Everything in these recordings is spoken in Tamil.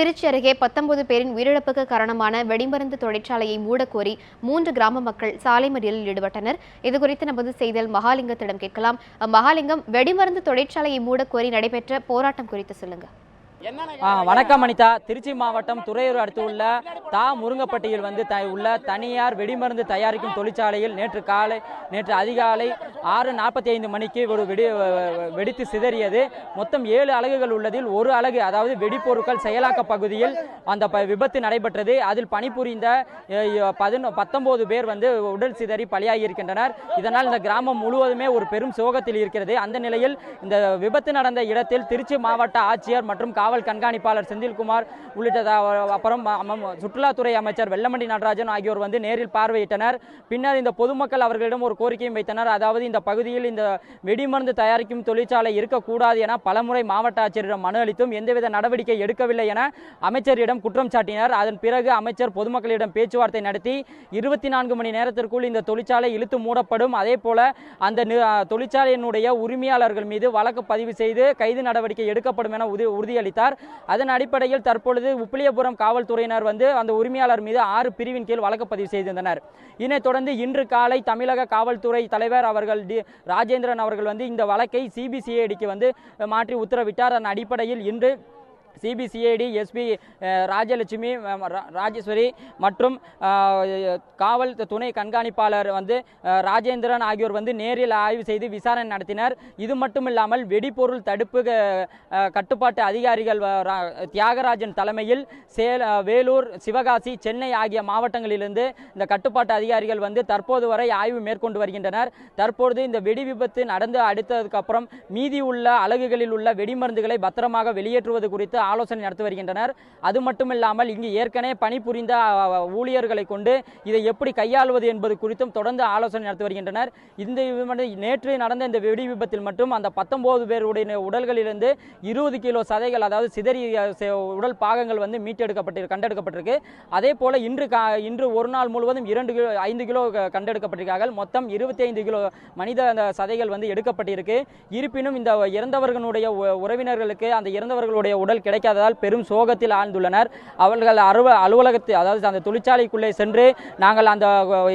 திருச்சி அருகே பத்தொன்பது பேரின் உயிரிழப்புக்கு காரணமான வெடிமருந்து தொழிற்சாலையை மூடக்கோரி மூன்று கிராம மக்கள் சாலை மறியலில் ஈடுபட்டனர். இதுகுறித்து நமது செய்தல் மகாலிங்கத்திடம் கேட்கலாம். மகாலிங்கம் வெடிமருந்து தொழிற்சாலையை மூடக்கோரி நடைபெற்ற போராட்டம் குறித்து சொல்லுங்க. வணக்கம் அனிதா. திருச்சி மாவட்டம் துறையூர் அடுத்து உள்ள தா முருங்கப்பட்டியில் வந்து த உள்ள தனியார் வெடிமருந்து தயாரிக்கும் தொழிற்சாலையில் நேற்று காலை நேற்று அதிகாலை ஆறு நாற்பத்தி ஐந்து மணிக்கு ஒரு வெடி வெடித்து சிதறியது. மொத்தம் ஏழு அலகுகள் உள்ளதில் ஒரு அலகு அதாவது வெடிப்பொருட்கள் செயலாக்க பகுதியில் அந்த ப- விபத்து நடைபெற்றது. அதில் பணிபுரிந்த பதினொ பத்தொன்பது பேர் வந்து உடல் சிதறி பலியாகி இருக்கின்றனர் இதனால் இந்த கிராமம் முழுவதுமே ஒரு பெரும் சோகத்தில் இருக்கிறது. அந்த நிலையில் இந்த விபத்து நடந்த இடத்தில் திருச்சி மாவட்ட ஆட்சியர் மற்றும் காவல் கண்காணிப்பாளர் செந்தில்குமார் உள்ளிட்ட அப்புறம் சுற்றுலாத்துறை அமைச்சர் வெல்லமண்டி நடராஜன் ஆகியோர் வந்து நேரில் பார்வையிட்டனர். பின்னர் இந்த பொதுமக்கள் அவர்களிடம் ஒரு கோரிக்கையும் வைத்தனர். அதாவது இந்த பகுதியில் இந்த வெடிமருந்து தயாரிக்கும் தொழிற்சாலை இருக்கக்கூடாது என பலமுறை மாவட்ட ஆட்சியரிடம் மனு அளித்தும் எந்தவித நடவடிக்கை எடுக்கவில்லை என அமைச்சரிடம் குற்றம் சாட்டினர். அதன் பிறகு அமைச்சர் பொதுமக்களிடம் பேச்சுவார்த்தை நடத்தி இருபத்தி நான்கு மணி நேரத்திற்குள் இந்த தொழிற்சாலை இழுத்து மூடப்படும். அதே போல அந்த தொழிற்சாலையினுடைய உரிமையாளர்கள் மீது வழக்கு பதிவு செய்து கைது நடவடிக்கை எடுக்கப்படும் என உறுதியளித்தார். தெரிவித்தார். அதன் அடிப்படையில் தற்பொழுது உப்பிலியபுரம் காவல்துறையினர் வந்து அந்த உரிமையாளர் மீது ஆறு பிரிவின் கீழ் வழக்கு பதிவு செய்திருந்தனர். இதனைத் தொடர்ந்து இன்று காலை தமிழக காவல்துறை தலைவர் அவர்கள் டி ராஜேந்திரன் அவர்கள் வந்து இந்த வழக்கை சிபிசிஐடிக்கு வந்து மாற்றி உத்தரவிட்டார். அதன் அடிப்படையில் இன்று சிபிசிஐடி எஸ்பி ராஜலட்சுமி ராஜேஸ்வரி மற்றும் காவல் துணை கண்காணிப்பாளர் வந்து ராஜேந்திரன் ஆகியோர் வந்து நேரில் ஆய்வு செய்து விசாரணை நடத்தினர். இது மட்டும் இல்லாமல் வெடிபொருள் தடுப்பு கட்டுப்பாட்டு அதிகாரிகள் ரா- தியாகராஜன் தலைமையில் சேல வேலூர் சிவகாசி சென்னை ஆகிய மாவட்டங்களிலிருந்து இந்த கட்டுப்பாட்டு அதிகாரிகள் வந்து தற்போது வரை ஆய்வு மேற்கொண்டு வருகின்றனர். தற்போது இந்த வெடி விபத்து நடந்து அடுத்ததுக்கப்புறம் மீதி உள்ள அலகுகளில் உள்ள வெடிமருந்துகளை பத்திரமாக வெளியேற்றுவது குறித்து ஆலோசனை நடத்தி வருகின்றனர் அது மட்டும் இல்லாமல் இங்கு ஏற்கனவே பணிபுரிந்த ஊழியர்களை கொண்டு இதை எப்படி கையாளுவது என்பது குறித்தும் தொடர்ந்து ஆலோசனை நடத்தி வருகின்றனர். இந்த நேற்று நடந்த இந்த வெடி விபத்தில் மட்டும் அந்த பத்தொன்பது பேருடைய உடல்களிலிருந்து இருபது கிலோ சதைகள் அதாவது சிதறி உடல் பாகங்கள் வந்து மீட்டெடுக்கப்பட்டு கண்டெடுக்கப்பட்டிருக்கு. அதே போல இன்று கா- இன்று ஒரு நாள் முழுவதும் இரண்டு கிலோ ஐந்து கிலோ கண்டெடுக்கப்பட்டிருக்கார்கள். மொத்தம் இருபத்தி ஐந்து கிலோ மனித அந்த சதைகள் வந்து எடுக்கப்பட்டிருக்கு. இருப்பினும் இந்த இறந்தவர்களுடைய உறவினர்களுக்கு அந்த இறந்தவர்களுடைய உடல் கிடைக்காததால் பெரும் சோகத்தில் ஆழ்ந்துள்ளனர். அவர்கள் அலுவ அலுவலகத்தில் அதாவது அந்த தொழிற்சாலைக்குள்ளே சென்று நாங்கள் அந்த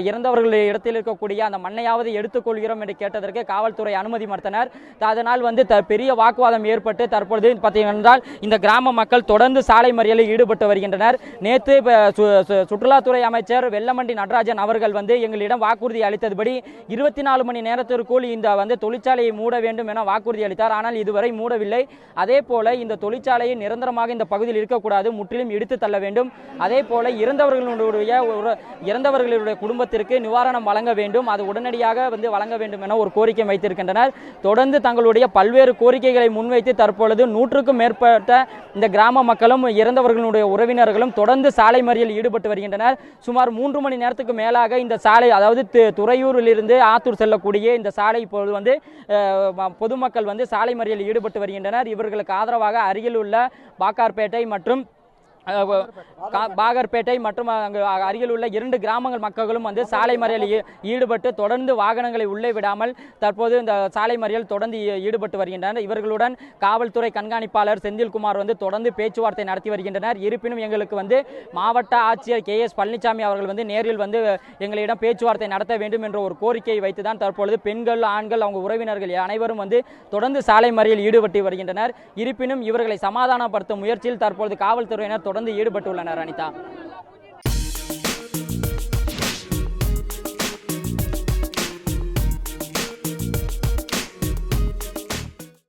இறந்தவர்கள் இடத்தில் இருக்கக்கூடிய அந்த மண்ணையாவது எடுத்துக்கொள்கிறோம் என்று கேட்டதற்கு காவல்துறை அனுமதி மறுத்தனர். அதனால் வந்து த பெரிய வாக்குவாதம் ஏற்பட்டு தற்பொழுது பார்த்தீங்கன்னா இந்த கிராம மக்கள் தொடர்ந்து சாலை மறியலில் ஈடுபட்டு வருகின்றனர். நேற்று சு- சு- சுற்றுலாத்துறை அமைச்சர் வெள்ளமண்டி நடராஜன் அவர்கள் வந்து எங்களிடம் வாக்குறுதி அளித்ததுபடி இருபத்தி நாலு மணி நேரத்திற்குள் இந்த வந்து தொழிற்சாலையை மூட வேண்டும் என வாக்குறுதி அளித்தார். ஆனால் இதுவரை மூடவில்லை. அதே போல இந்த தொழிற்சாலையை நிரந்தரமாக இந்த பகுதியில் இருக்கக்கூடாது. முற்றிலும் இடித்து தள்ள வேண்டும். அதே போல இறந்தவர்களுடைய ஒரு- இறந்தவர்களுடைய குடும்பத்திற்கு நிவாரணம் வழங்க வேண்டும். அது உடனடியாக வந்து வழங்க வேண்டும் என ஒரு கோரிக்கை வைத்திருக்கின்றனர். தொடர்ந்து தங்களுடைய பல்வேறு கோரிக்கைகளை முன்வைத்து தற்பொழுது நூற்றுக்கும் மேற்பட்ட இந்த கிராம மக்களும் இறந்தவர்களுடைய உறவினர்களும் தொடர்ந்து சாலை மறியலில் ஈடுபட்டு வருகின்றனர். சுமார் மூன்று மணி நேரத்துக்கு மேலாக இந்த சாலை அதாவது து- துறையூரிலிருந்து ஆத்தூர் செல்லக்கூடிய இந்த சாலை இப்பொழுது வந்து பொதுமக்கள் வந்து சாலை மறியலில் ஈடுபட்டு வருகின்றனர். இவர்களுக்கு ஆதரவாக அருகில் உள்ள பாக்கார்பேட்டை மற்றும் பாகர்பேட்டை மற்றும் அங்கு அருகில் உள்ள இரண்டு கிராமங்கள் மக்களும் வந்து சாலை மறியலில் ஈ- ஈடுபட்டு தொடர்ந்து வாகனங்களை உள்ளே விடாமல் தற்போது இந்த சாலை மறியல் தொடர்ந்து ஈடுபட்டு வருகின்றனர். இவர்களுடன் காவல்துறை கண்காணிப்பாளர் செந்தில்குமார் வந்து தொடர்ந்து பேச்சுவார்த்தை நடத்தி வருகின்றனர். இருப்பினும் எங்களுக்கு வந்து மாவட்ட ஆட்சியர் கே எஸ் பழனிசாமி அவர்கள் வந்து நேரில் வந்து எங்களிடம் பேச்சுவார்த்தை நடத்த வேண்டும் என்ற ஒரு கோரிக்கையை வைத்துதான் தற்பொழுது பெண்கள் ஆண்கள் அவங்க உறவினர்கள் அனைவரும் வந்து தொடர்ந்து சாலை மறியல் ஈடுபட்டு வருகின்றனர். இருப்பினும் இவர்களை சமாதானப்படுத்தும் முயற்சியில் தற்பொழுது காவல்துறையினர் தொடர்ந்து ஈடுபட்டுள்ளனர் அனிதா.